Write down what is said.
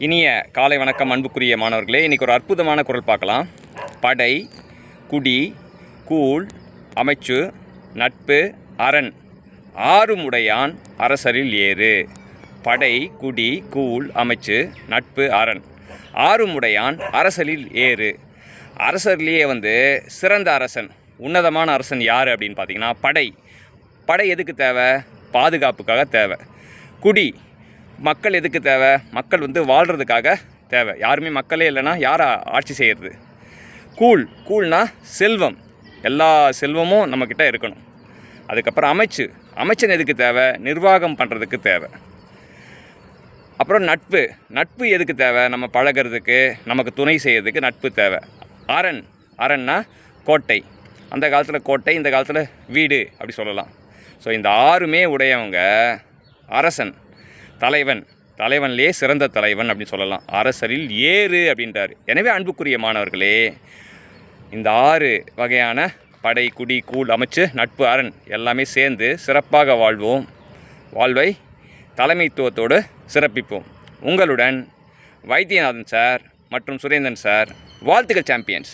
இனிய காலை வணக்கம் அன்புக்குரிய மாணவர்களே இன்றைக்கி ஒரு அற்புதமான குரல் பார்க்கலாம். படை குடி கூழ் அமைச்சு நட்பு அரண். ஆறுமுடையான் அரசரில் ஏறு. படை குடி கூழ் அமைச்சு நட்பு அரண். ஆறுமுடையான் அரசரில் ஏறு. அரசர்லேயே வந்து சிறந்த அரசன் உன்னதமான அரசன் யார் அப்படின்னு பார்த்தீங்கன்னா படை. படை எதுக்கு தேவை? பாதுகாப்புக்காக தேவை. குடி மக்கள் எதுக்கு தேவை? மக்கள் வந்து வாழ்கிறதுக்காக தேவை. யாருமே மக்களே இல்லைன்னா யாரை ஆட்சி செய்கிறது கூழ். கூழ்னா செல்வம். எல்லா செல்வமும் நம்மக்கிட்ட இருக்கணும். அதுக்கப்புறம் அமைச்சு. அமைச்சன் எதுக்கு தேவை? நிர்வாகம் பண்ணுறதுக்கு தேவை. அப்புறம் நட்பு. நட்பு எதுக்கு தேவை? நம்ம பழகிறதுக்கு நமக்கு துணை செய்யறதுக்கு நட்பு தேவை. அரண். அரண்னா கோட்டை. அந்த காலத்தில் கோட்டை இந்த காலத்தில் வீடு அப்படி சொல்லலாம். ஸோ இந்த ஆறுமே உடையவங்க அரசன். தலைவன் தலைவன்லேயே சிறந்த தலைவன் அப்படின்னு சொல்லலாம். அரசரில் ஏறு அப்படின்றார். எனவே அன்புக்குரிய மாணவர்களே இந்த ஆறு வகையான படை குடி கூழ் அமைச்சு நட்பு அரண் எல்லாமே சேர்ந்து சிறப்பாக வாழ்வோம். வாழ்வை தலைமைத்துவத்தோடு சிறப்பிப்போம். உங்களுடன் வைத்தியநாதன் சார் மற்றும் சுரேந்திரன் சார் வாழ்த்துக்கள் சாம்பியன்ஸ்.